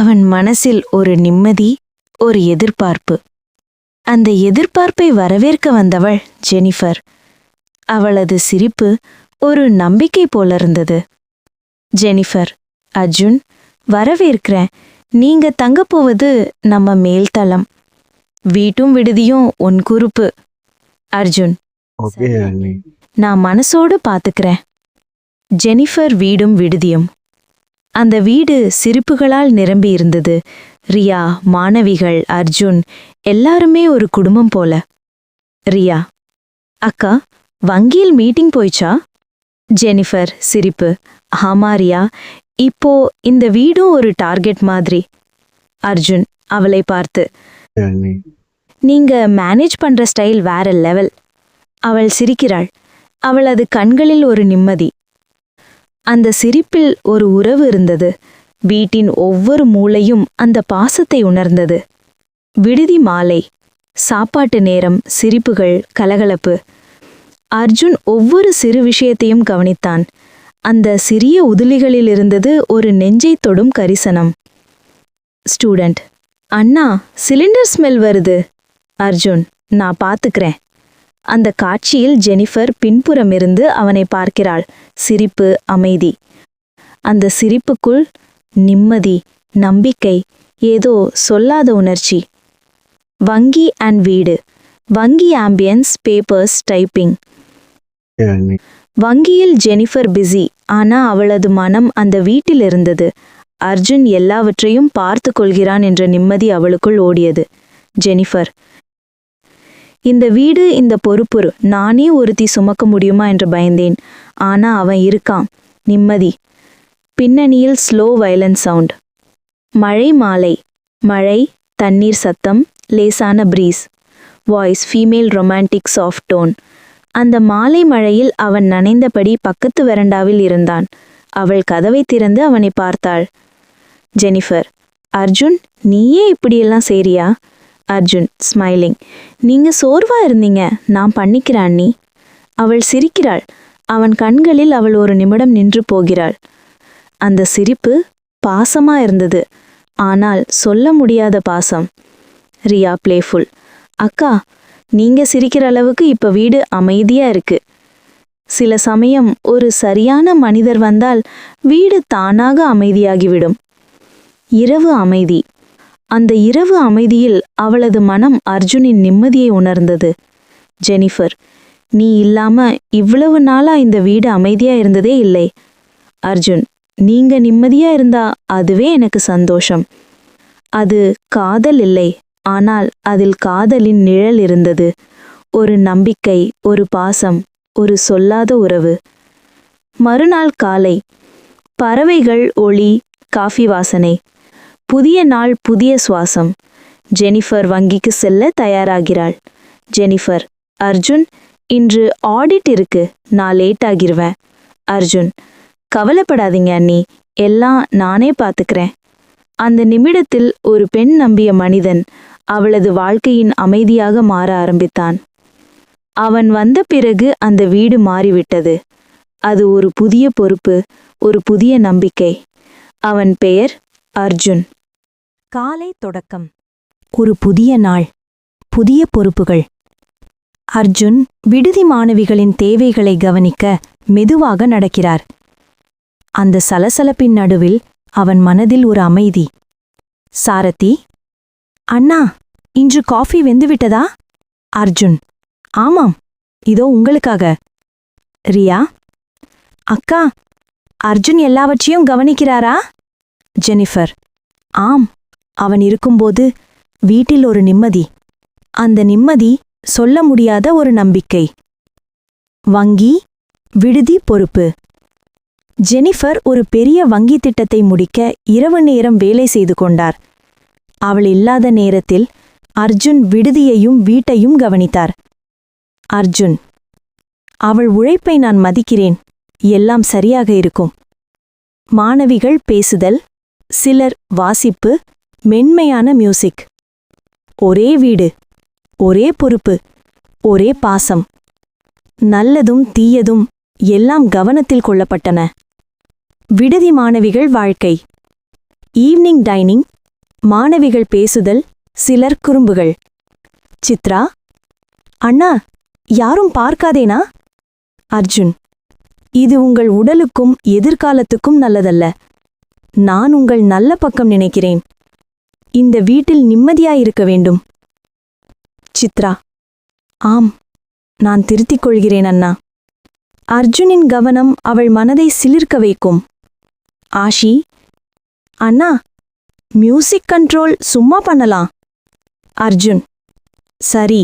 அவன் மனசில் ஒரு நிம்மதி ஒரு எதிர்பார்ப்பு. அந்த எதிர்பார்ப்பை வரவேற்க வந்தவள் ஜெனிஃபர். அவளது சிரிப்பு ஒரு நம்பிக்கை போல இருந்தது ஜெனிஃபர் அர்ஜுன் வரவேற்கிறேன். நீங்க தங்கப் போவது நம்ம மேல்தளம் வீட்டும் விடுதியும் உன் குறுப்பு. அர்ஜுன். நான் மனசோடு பாத்துக்கிறேன் ஜெனிஃபர் வீடும் விடுதியும். அந்த வீடு சிரிப்புகளால் நிரம்பி இருந்தது. ரியா மாணவிகள் அர்ஜுன் எல்லாருமே ஒரு குடும்பம் போல. ரியா அக்கா வங்கியில் மீட்டிங் போயிச்சா? ஜெனிஃபர் சிரிப்பு. ஆமா ரியா இப்போ இந்த வீடும் ஒரு டார்கெட் மாதிரி. அர்ஜுன் அவளை பார்த்து நீங்க மேனேஜ் பண்ற ஸ்டைல் வேற லெவல். அவள் சிரிக்கிறாள். அவளது கண்களில் ஒரு நிம்மதி. அந்த சிரிப்பில் ஒரு உறவு இருந்தது. வீட்டின் ஒவ்வொரு மூளையும் அந்த பாசத்தை உணர்ந்தது. விடுதி மாலை சாப்பாட்டு நேரம் சிரிப்புகள் கலகலப்பு. அர்ஜுன் ஒவ்வொரு சிறு விஷயத்தையும் கவனித்தான். அந்த சிறிய உதிலிகளில் இருந்தது ஒரு நெஞ்சை தொடும் கரிசனம். ஸ்டூடண்ட் அண்ணா சிலிண்டர் ஸ்மெல் வருது. அர்ஜுன் நான் பார்த்துக்கிறேன். அந்த காட்சியில் ஜெனிஃபர் பின்புறமிருந்து அவனை பார்க்கிறாள். சிரிப்பு அமைதி. அந்த சிரிப்புக்குள் நிம்மதி நம்பிக்கை ஏதோ சொல்லாத உணர்ச்சி. வங்கி அண்ட் வீடு. வங்கி ஆம்பியன்ஸ் பேப்பர்ஸ் டைப்பிங் வங்கியில் ஜெனிஃபர் பிஸி ஆனா அவளது மனம் அந்த வீட்டில் இருந்தது. அர்ஜுன் எல்லாவற்றையும் பார்த்து கொள்கிறான் என்ற நிம்மதி அவளுக்குள் ஓடியது. ஜெனிஃபர் இந்த வீடு இந்த பொறுப்புரு நானே ஒருத்தி சுமக்க முடியுமா என்று பயந்தேன். ஆனா அவன் இருக்கான் நிம்மதி. பின்னணியில் ஸ்லோ வயலன் சவுண்ட். மழை மாலை. மழை தண்ணீர் சத்தம் லேசான breeze voice female romantic soft tone அந்த மாலை மழையில் அவன் நனைந்தபடி பக்கத்து வெரண்டாவில் இருந்தான். அவள் கதவை திறந்து அவனை பார்த்தாள். ஜெனிஃபர் அர்ஜுன் நீயே இப்படியெல்லாம் சேரியா அர்ஜுன் ஸ்மைலிங் நீங்க சோர்வா இருந்தீங்க. நான் பண்ணிக்கிறேன் அண்ணி. அவள் சிரிக்கிறாள். அவன் கண்களில் அவள் ஒரு நிமிடம் நின்று போகிறாள். அந்த சிரிப்பு பாசமா இருந்தது. ஆனால் சொல்ல முடியாத பாசம். ரியா பிளேஃபுல் அக்கா நீங்க சிரிக்கிற அளவுக்கு இப்ப வீடு அமைதியா இருக்கு. சில சமயம் ஒரு சரியான மனிதர் வந்தால் வீடு தானாக அமைதியாகிவிடும். இரவு அமைதி. அந்த இரவு அமைதியில் அவளது மனம் அர்ஜுனின் நிம்மதியை உணர்ந்தது. ஜெனிஃபர் நீ இல்லாம இவ்வளவு நாளா இந்த வீடு அமைதியா இருந்ததே இல்லை. அர்ஜுன் நீங்க நிம்மதியா இருந்தா அதுவே எனக்கு சந்தோஷம். அது காதல் இல்லை ஆனால் அதில் காதலின் நிழல் இருந்தது. ஒரு நம்பிக்கை ஒரு பாசம் ஒரு சொல்லாத உறவு. மறுநாள் காலை பறவைகள் ஒளி காஃபி வாசனை. புதிய நாள் புதிய சுவாசம். ஜெனிஃபர் வங்கிக்கு செல்ல தயாராகிறாள். ஜெனிஃபர் அர்ஜுன் இன்று ஆடிட் இருக்கு. நான் லேட் ஆகிருவேன். அர்ஜுன் கவலைப்படாதீங்க அண்ணி. எல்லாம் நானே பார்த்துக்கிறேன் அந்த நிமிடத்தில் ஒரு பெண் நம்பிய மனிதன் அவளது வாழ்க்கையின் அமைதியாக மாற ஆரம்பித்தான். அவன் வந்த பிறகு அந்த வீடு மாறிவிட்டது. அது ஒரு புதிய பொறுப்பு ஒரு புதிய நம்பிக்கை. அவன் பெயர் அர்ஜுன். காலை தொடக்கம். ஒரு புதிய நாள். புதிய பொறுப்புகள். அர்ஜுன் விடுதி மாணவிகளின் தேவைகளை கவனிக்க மெதுவாக நடக்கிறார். அந்த சலசலப்பின் நடுவில் அவன் மனதில் ஒரு அமைதி. சாரதி அண்ணா இன்று காஃபி வெந்துவிட்டதா? அர்ஜுன். ஆமாம். இதோ உங்களுக்காக. ரியா? அக்கா அர்ஜுன் எல்லாவற்றையும் கவனிக்கிறாரா? ஜெனிஃபர். ஆம். அவன் இருக்கும்போது வீட்டில் ஒரு நிம்மதி. அந்த நிம்மதி சொல்ல முடியாத ஒரு நம்பிக்கை. வங்கி விடுதி பொறுப்பு. ஜெனிஃபர் ஒரு பெரிய வங்கி திட்டத்தை முடிக்க இரவு நேரம் வேலை செய்து கொண்டார். அவள் இல்லாத நேரத்தில் அர்ஜுன் விடுதியையும் வீட்டையும் கவனித்தார். அர்ஜுன் அவள் உழைப்பை நான் மதிக்கிறேன். எல்லாம் சரியாக இருக்கும். மாணவிகள் பேசுதல் சிலர் வாசிப்பு மென்மையான மியூசிக் ஒரே வீடு ஒரே பொறுப்பு ஒரே பாசம். நல்லதும் தீயதும் எல்லாம் கவனத்தில் கொள்ளப்பட்டன. விடுதி மாணவிகள் வாழ்க்கை. ஈவினிங் டைனிங் மாணவிகள் பேசுதல் சிலர் குறும்புகள். சித்ரா அண்ணா யாரும் பார்க்காதேனா? அர்ஜுன் இது உங்கள் உடலுக்கும் எதிர்காலத்துக்கும் நல்லதல்ல. நான் உங்கள் நல்ல பக்கம் நினைக்கிறேன். இந்த வீட்டில் நிம்மதியாயிருக்க வேண்டும். சித்ரா ஆம் நான் திருத்திக் கொள்கிறேன் அண்ணா. அர்ஜுனின் கவனம் அவள் மனதை சிலிர்க்க வைக்கும். ஆஷி அண்ணா மியூசிக் கண்ட்ரோல் சும்மா பண்ணலாம். அர்ஜுன் சரி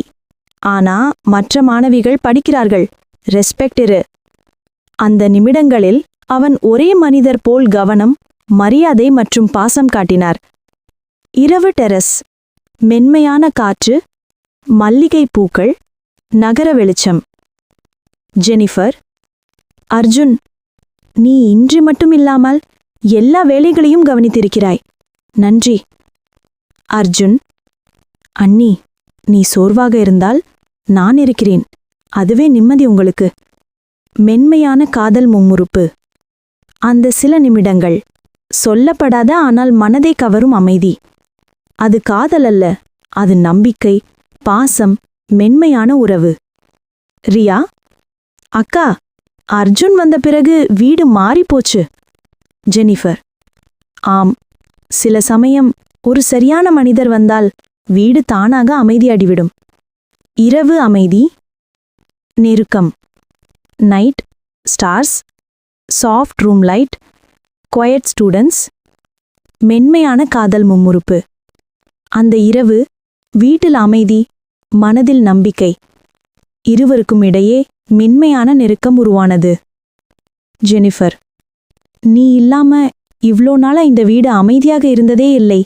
ஆனா மற்ற மாணவிகள் படிக்கிறார்கள். ரெஸ்பெக்ட் இரு. அந்த நிமிடங்களில் அவன் ஒரே மனிதர் போல் கவனம் மரியாதை மற்றும் பாசம் காட்டினார். இரவு டெரஸ். மென்மையான காற்று மல்லிகை பூக்கள் நகர வெளிச்சம். ஜெனிஃபர் அர்ஜுன் நீ இன்று மட்டும் இல்லாமல் எல்லா வேலைகளையும் கவனித்திருக்கிறாய். நன்றி. அர்ஜுன் அண்ணி நீ சோர்வாக இருந்தால் நான் இருக்கிறேன். அதுவே நிம்மதி உங்களுக்கு. மென்மையான காதல் மும்முறுப்பு. அந்த சில நிமிடங்கள். சொல்லப்படாத ஆனால் மனதை கவரும் அமைதி. அது காதல் அல்ல அது நம்பிக்கை பாசம் மென்மையான உறவு. ரியா? அக்கா அர்ஜுன் வந்த பிறகு வீடு மாறிப்போச்சு ஜெனிஃபர்? ஆம். சில சமயம் ஒரு சரியான மனிதர் வந்தால் வீடு தானாக அமைதியாடிவிடும் இரவு அமைதி. நெருக்கம். Night stars. Soft room light. Quiet students. மென்மையான காதல் மும்முறுப்பு. அந்த இரவு வீட்டில் அமைதி மனதில் நம்பிக்கை. இருவருக்கும் இடையே மென்மையான நெருக்கம் உருவானது. ஜெனிஃபர் நீ இல்லாம இவ்ளோ நாளா இந்த வீடு அமைதியாக இருந்ததே இல்லை.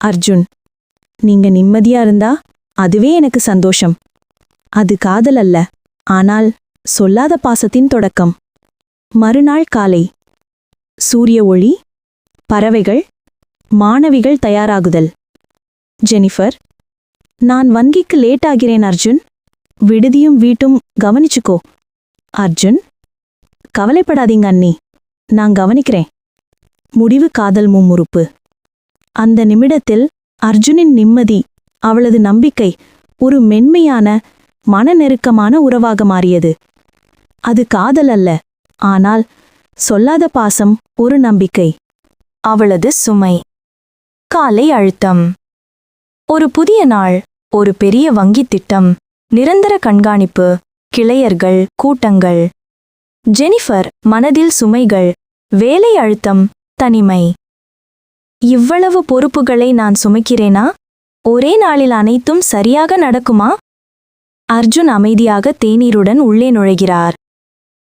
அர்ஜுன் நீங்க நிம்மதியா இருந்தா அதுவே எனக்கு சந்தோஷம். அது காதல் அல்ல ஆனால் சொல்லாத பாசத்தின் தொடக்கம். மறுநாள் காலை சூரிய ஒளி பறவைகள் மாணவிகள் தயாராகுதல். ஜெனிஃபர் நான் வங்கிக்கு லேட் ஆகிறேன் அர்ஜுன். விடுதியும் வீட்டும் கவனிச்சுக்கோ. அர்ஜுன் கவலைப்படாதீங்க அண்ணி. நான் கவனிக்கிறேன். முடிவு காதல் மும்முறுப்பு. அந்த நிமிடத்தில் அர்ஜுனின் நிம்மதி அவளது நம்பிக்கை ஒரு மென்மையான மனநெருக்கமான உறவாக மாறியது. அது காதல் அல்ல ஆனால் சொல்லாத பாசம் ஒரு நம்பிக்கை. அவளது சுமை. காலை அழுத்தம். ஒரு புதிய நாள் ஒரு பெரிய வங்கித் திட்டம் நிரந்தர கண்காணிப்பு கிளையர்கள் கூட்டங்கள். ஜெனிஃபர் மனதில் சுமைகள் வேலை அழுத்தம் தனிமை. இவ்வளவு பொறுப்புகளை நான் சுமைக்கிறேனா? ஒரே நாளில் அனைத்தும் சரியாக நடக்குமா? அர்ஜுன் அமைதியாக தேநீருடன் உள்ளே நுழைகிறார்.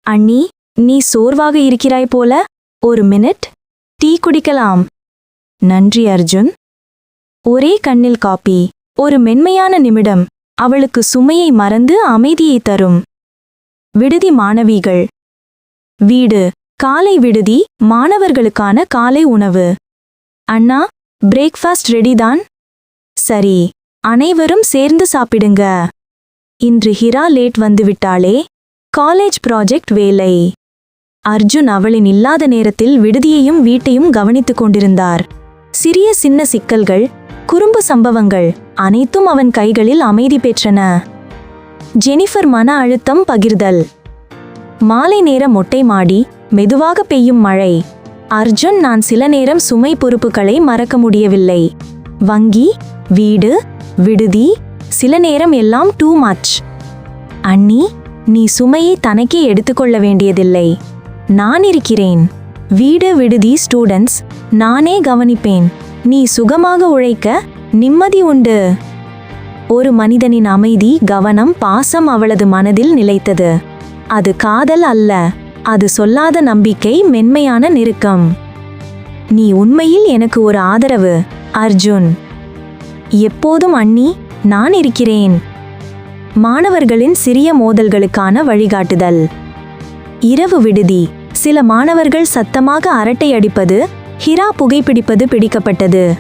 அண்ணி நீ சோர்வாக இருக்கிறாய் போல. ஒரு மினிட். டீ குடிக்கலாம். நன்றி அர்ஜுன். ஒரே கண்ணில் காப்பி. ஒரு மென்மையான நிமிடம் அவளுக்கு சுமையை மறந்து அமைதியை தரும். விடுதி மாணவிகள். வீடு. காலை விடுதி மாணவர்களுக்கான காலை உணவு. அண்ணா பிரேக்ஃபாஸ்ட் ரெடிதான் சரி அனைவரும் சேர்ந்து சாப்பிடுங்க. இன்று ஹிரா லேட் வந்துவிட்டாளே. காலேஜ் ப்ராஜெக்ட் வேலை. அர்ஜுன் அவளின் இல்லாத நேரத்தில் விடுதியையும் வீட்டையும் கவனித்துக் கொண்டிருந்தார். சிறிய சின்ன சிக்கல்கள் குறும்பு சம்பவங்கள் அனைத்தும் அவன் கைகளில் அமைதி பெற்றன. ஜெனிஃபர் மன அழுத்தம் பகிர்தல். மாலை நேர மொட்டை மாடி மெதுவாக பெய்யும் மழை. அர்ஜுன் நான் சில நேரம் சுமை பொறுப்புகளை மறக்க முடியவில்லை. வங்கி வீடு விடுதி சில நேரம் எல்லாம் டூ மச் அண்ணி நீ சுமையை தனக்கே எடுத்துக்கொள்ள வேண்டியதில்லை. நான் இருக்கிறேன். வீடு விடுதி ஸ்டூடண்ட்ஸ் நானே கவனிப்பேன். நீ சுகமாக உழைக்க நிம்மதி உண்டு. ஒரு மனிதனின் அமைதி கவனம் பாசம் அவளது மனதில் நிலைத்தது. அது காதல் அல்ல அது சொல்லாத நம்பிக்கை மென்மையான நெருக்கம். நீ உண்மையில் எனக்கு ஒரு ஆதரவு அர்ஜுன். எப்போதும் அண்ணி நான் இருக்கிறேன். மாணவர்களின் சிறிய மோதல்களுக்கான வழிகாட்டுதல். இரவு விடுதி. சில மாணவர்கள் சத்தமாக அரட்டை அடிப்பது ஹிரா புகைப்பிடிப்பது பிடிக்கப்பட்டது.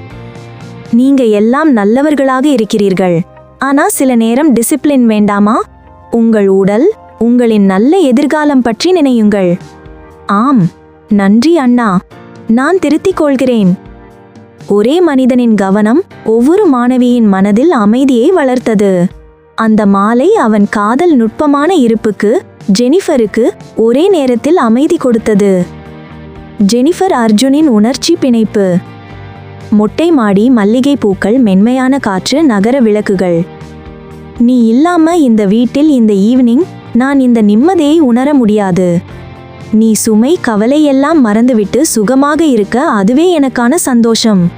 நீங்க எல்லாம் நல்லவர்களாக இருக்கிறீர்கள். ஆனா சில நேரம் டிசிப்ளின் வேண்டாமா? உங்கள் உடல் உங்களின் நல்ல எதிர்காலம் பற்றி நினையுங்கள். ஆம் நன்றி அண்ணா. நான் திருத்திக் கொள்கிறேன். ஒரே மனிதனின் கவனம் ஒவ்வொரு மாணவியின் மனதில் அமைதியை வளர்த்தது. அந்த மாலை அவன் காதல் நுட்பமான இருப்புக்கு ஜெனிஃபருக்கு ஒரே நேரத்தில் அமைதி கொடுத்தது. ஜெனிஃபர் அர்ஜுனின் உணர்ச்சி பிணைப்பு. மொட்டை மாடி மல்லிகை பூக்கள் மென்மையான காற்று நகர விளக்குகள். நீ இல்லாம இந்த வீட்டில் இந்த ஈவினிங் நான் இந்த நிம்மதியை உணர முடியாது. நீ சுமை கவலையெல்லாம் மறந்துவிட்டு சுகமாக இருக்க அதுவே எனக்கான சந்தோஷம்.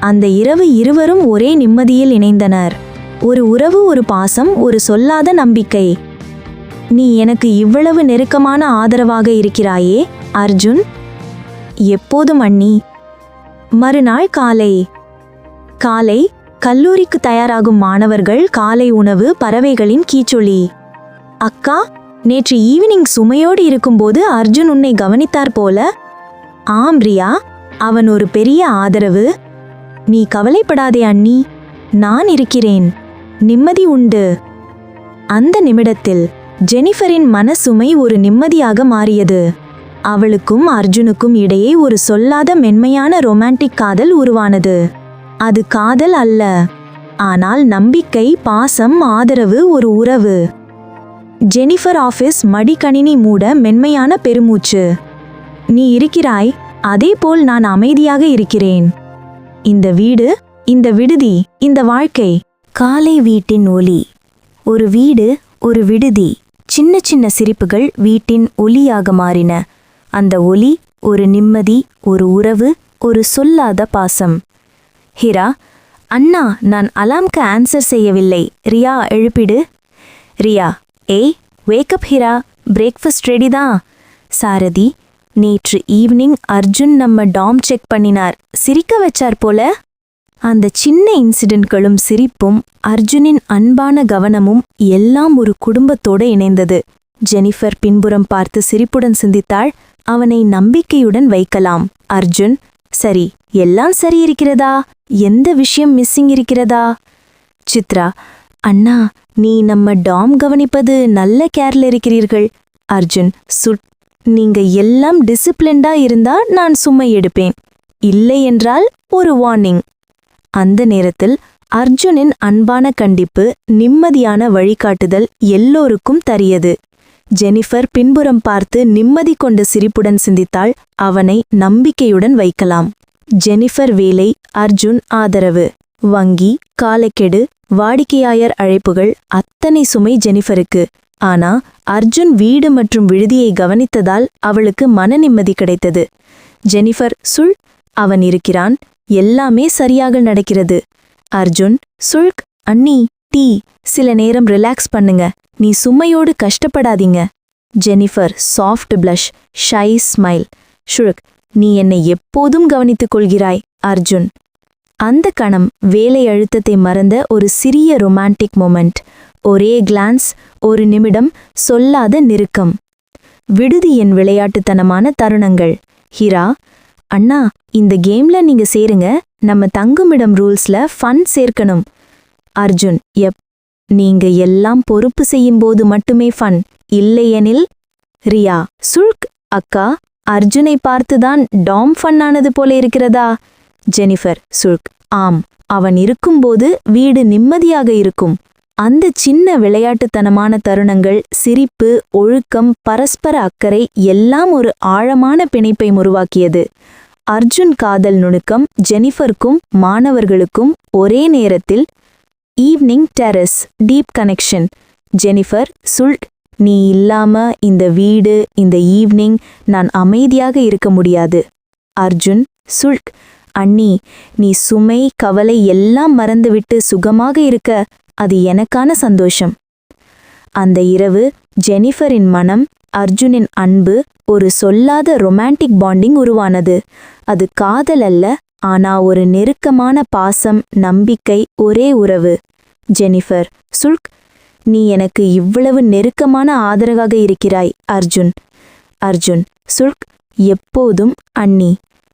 அந்த இரவு இருவரும் ஒரே நிம்மதியில் இணைந்தனர். ஒரு உறவு ஒரு பாசம் ஒரு சொல்லாத நம்பிக்கை. நீ எனக்கு இவ்வளவு நெருக்கமான ஆதரவாக இருக்கிறாயே அர்ஜுன். எப்போதும் அண்ணி. மறுநாள் காலை. காலை கல்லூரிக்கு தயாராகும் மாணவர்கள் காலை உணவு பறவைகளின் கீச்சொலி. அக்கா நேற்று ஈவினிங் சுமையோடு இருக்கும்போது அர்ஜுன் உன்னை கவனித்தார் போல. ஆம் ரியா அவன் ஒரு பெரிய ஆதரவு. நீ கவலைப்படாதே அண்ணி நான் இருக்கிறேன் நிம்மதி உண்டு. அந்த நிமிடத்தில் ஜெனிஃபரின் மனசுமை ஒரு நிம்மதியாக மாறியது. அவளுக்கும் அர்ஜுனுக்கும் இடையே ஒரு சொல்லாத மென்மையான ரொமான்டிக் காதல் உருவானது. அது காதல் அல்ல. ஆனால் நம்பிக்கை பாசம் ஆதரவு ஒரு உறவு. ஜெனிஃபர் ஆஃபீஸ் மடிக்கணினி மூட மென்மையான பெருமூச்சு. நீ இருக்கிறாய் அதேபோல் நான் அமைதியாக இருக்கிறேன். இந்த வீடு இந்த விடுதி இந்த வாழ்க்கை. காலை வீட்டின் ஒலி. ஒரு வீடு ஒரு விடுதி. சின்ன சின்ன சிரிப்புகள் வீட்டின் ஒலியாக மாறின. அந்த ஒலி ஒரு நிம்மதி ஒரு உறவு ஒரு சொல்லாத பாசம். ஹிரா அண்ணா நான் அலாம்க்கு ஆன்சர் செய்யவில்லை. ரியா எழுப்பிடு. ரியா ஏய் வேக்கப் ஹிரா. பிரேக்ஃபாஸ்ட் ரெடி தான். சாரதி நேற்று ஈவினிங் அர்ஜுன் நம்ம டாம் செக் பண்ணினார். சிரிக்க வச்சார் போல. அந்த சின்ன இன்சிடென்ட்களும் சிரிப்பும் அர்ஜுனின் அன்பான கவனமும் எல்லாம் ஒரு குடும்பத்தோடு இணைந்தது. ஜெனிஃபர் பின்புறம் பார்த்து சிரிப்புடன் சிந்தித்தாள். அவனை நம்பிக்கையுடன் வைக்கலாம். அர்ஜுன் சரி எல்லாம் சரி இருக்கிறதா எந்த விஷயம் மிஸ்ஸிங் இருக்கிறதா? சித்ரா அண்ணா நீ நம்ம டாம் கவனிப்பது நல்ல கேர்ல இருக்கிறீர்கள். அர்ஜுன் சுட் நீங்க எல்லாம் டிசிப்ளின்டா இருந்தா நான் சும்மை எடுப்பேன். இல்லை என்றால் ஒரு வார்னிங் அந்த நேரத்தில் அர்ஜுனின் அன்பான கண்டிப்பு நிம்மதியான வழிகாட்டுதல் எல்லோருக்கும் தரியது. ஜெனிஃபர் பின்புறம் பார்த்து நிம்மதி கொண்ட சிரிப்புடன் சிந்தித்தாள். அவனை நம்பிக்கையுடன் வைக்கலாம். ஜெனிஃபர் வேலை அர்ஜுன் ஆதரவு. வங்கி காலைக்கெடு வாடிக்கையாயர் அழைப்புகள் அத்தனை சுமை ஜெனிஃபருக்கு. ஆனா அர்ஜுன் வீடு மற்றும் விடுதியை கவனித்ததால் அவளுக்கு மன நிம்மதி கிடைத்தது. ஜெனிஃபர் சுள் அவன் இருக்கிறான். எல்லாமே சரியாக நடக்கிறது. அர்ஜுன் சுல்க் அண்ணி டீ. சில நேரம் ரிலாக்ஸ் பண்ணுங்க. நீ சுமையோடு கஷ்டப்படாதீங்க. Jennifer soft blush shy smile. ஷுல்க் நீ என்னை எப்போதும் கவனித்துக் கொள்கிறாய் அர்ஜுன். அந்த கணம் வேலை அழுத்தத்தை மறந்த ஒரு சிறிய ரொமான்டிக் மொமெண்ட். ஒரே கிளான்ஸ் ஒரு நிமிடம் சொல்லாத நெருக்கம். விடுதியின் விளையாட்டுத்தனமான தருணங்கள். ஹிரா அண்ணா இந்த கேம்ல நீங்க சேருங்க நம்ம தங்குமிடம் ரூல்ஸ்ல ஃபன் சேர்க்கணும். அர்ஜுன் எப் நீங்க எல்லாம் பொறுப்பு செய்யும்போது மட்டுமே ஃபன் இல்லையெனில் ரியா சுல்க் அக்கா அர்ஜுனை பார்த்துதான் டாம் ஃபன்னானது போல இருக்கிறதா? ஜெனிஃபர் சுல்க் ஆம் அவன் இருக்கும்போது வீடு நிம்மதியாக இருக்கும். அந்த சின்ன விளையாட்டுத்தனமான தருணங்கள் சிரிப்பு ஒழுக்கம் பரஸ்பர அக்கறை எல்லாம் ஒரு ஆழமான பிணைப்பை உருவாக்கியது. அர்ஜுன் காதல் நுணுக்கம் ஜெனிஃபருக்கும் மாணவர்களுக்கும் ஒரே நேரத்தில் evening terrace deep connection Jennifer சுல்ட் நீ இல்லாம இந்த வீடு இந்த ஈவினிங் நான் அமைதியாக இருக்க முடியாது. அர்ஜுன் சுல்க் அண்ணி நீ சுமை கவலை எல்லாம் மறந்துவிட்டு சுகமாக இருக்க அது எனக்கான சந்தோஷம். அந்த இரவு ஜெனிஃபரின் மனம் அர்ஜுனின் அன்பு ஒரு சொல்லாத ரொமான்டிக் பாண்டிங் உருவானது. அது காதல் அல்ல ஆனா ஒரு நெருக்கமான பாசம் நம்பிக்கை ஒரே உறவு. ஜெனிஃபர் சுல்க் நீ எனக்கு இவ்வளவு நெருக்கமான ஆதரவாக இருக்கிறாய் அர்ஜுன். அர்ஜுன் சுல்க் எப்போதும் அண்ணி.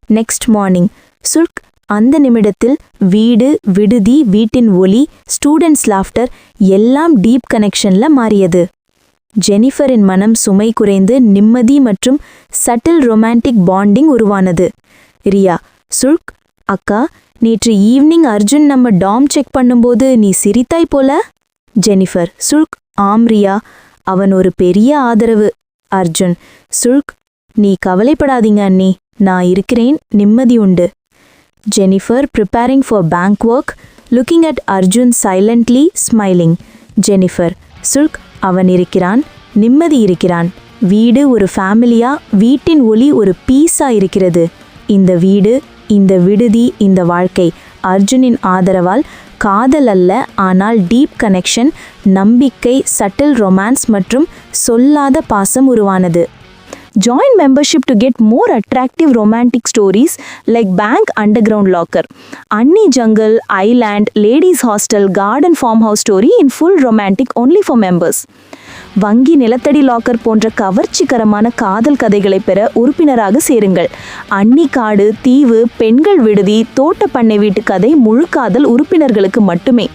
நெக்ஸ்ட் மார்னிங் சுல்க் அந்த நிமிடத்தில் வீடு விடுதி வீட்டின் ஒலி ஸ்டூடெண்ட்ஸ் லாஃப்டர் எல்லாம் டீப் கனெக்ஷன்ல மாறியது. ஜெனிஃபரின் மனம் சுமை குறைந்து நிம்மதி மற்றும் சட்டில் ரொமான்டிக் பாண்டிங் உருவானது. ரியா சுல்க் அக்கா நேற்று ஈவினிங் அர்ஜுன் நம்ம டாம் செக் பண்ணும்போது நீ சிரித்தாய் போல. ஜெனிஃபர் சுல்க் ஆம்ரியா அவன் ஒரு பெரிய ஆதரவு. அர்ஜுன் சுல்க் நீ கவலைப்படாதீங்க அண்ணி நான் இருக்கிறேன் நிம்மதி உண்டு. Jennifer preparing for bank work looking at Arjun silently smiling Jennifer சுல்க் அவன் இருக்கிறான் நிம்மதி இருக்கிறான். வீடு ஒரு ஃபேமிலியா வீட்டின் ஒளி ஒரு பீஸா இருக்கிறது. இந்த வீடு இந்த விடுதி இந்த வாழ்க்கை அர்ஜுனின் ஆதரவால் காதல் அல்ல ஆனால் டீப் கனெக்ஷன் நம்பிக்கை சட்டில் ரொமான்ஸ் மற்றும் சொல்லாத பாசம் உருவானது join membership to get more attractive romantic stories like bank underground locker any jungle island ladies hostel garden farm house story in full romantic only for members வங்கி நிலத்தடி locker போன்ற கவர்ச்சிகரமான காதல் கதைகளை பெற உறுப்பினராக சேருங்கள். அன்னி காடு தீவு பெண்கள் விடுதி தோட்ட பண்ணை வீட்டு கதை முழு காதல் உறுப்பினர்களுக்கு மட்டுமே.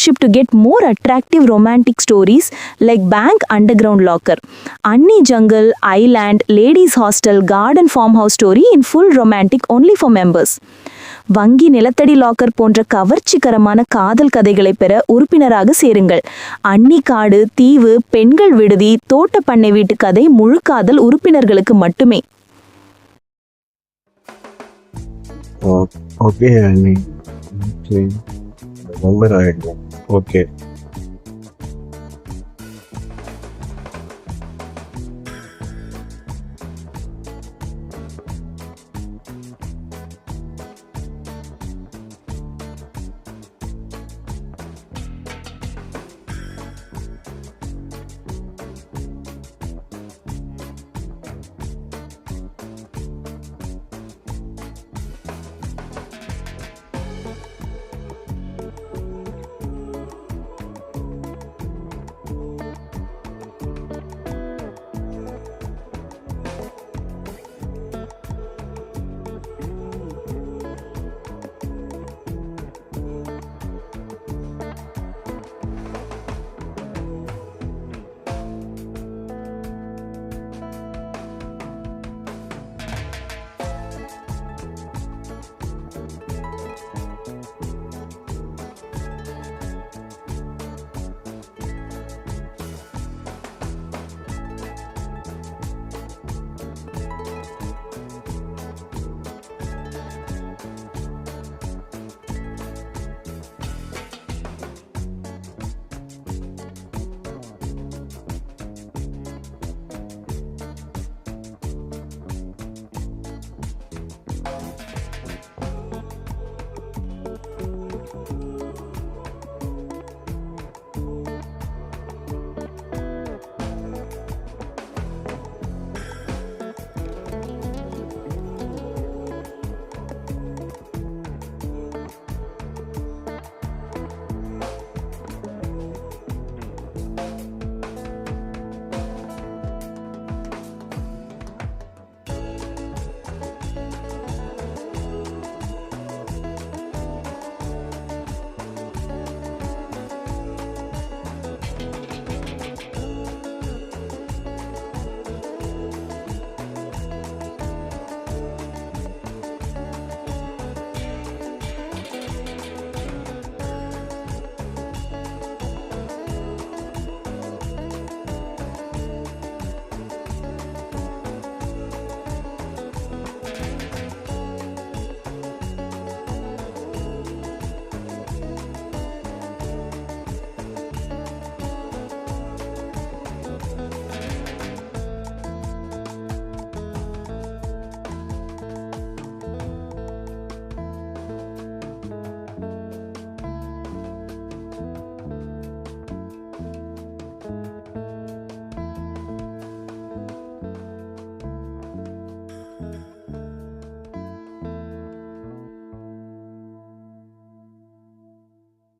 Join membership to get more attractive romantic stories like Bank Underground Locker, Anni Jungle, Island, Ladies Hostel, Garden Farmhouse story in full romantic only for members. வங்கி நிலத்தடி லாக்கர் போன்ற கவர்ச்சிகரமான காதல் கதைகளை பெற உறுப்பினராக சேருங்கள் அன்னி காடு தீவு பெண்கள் விடுதி தோட்ட பண்ணை வீட்டு கதை முழு காதல் உறுப்பினர்களுக்கு மட்டுமே ஓகே அண்ணி ஓகே ரொம்ப ஓகே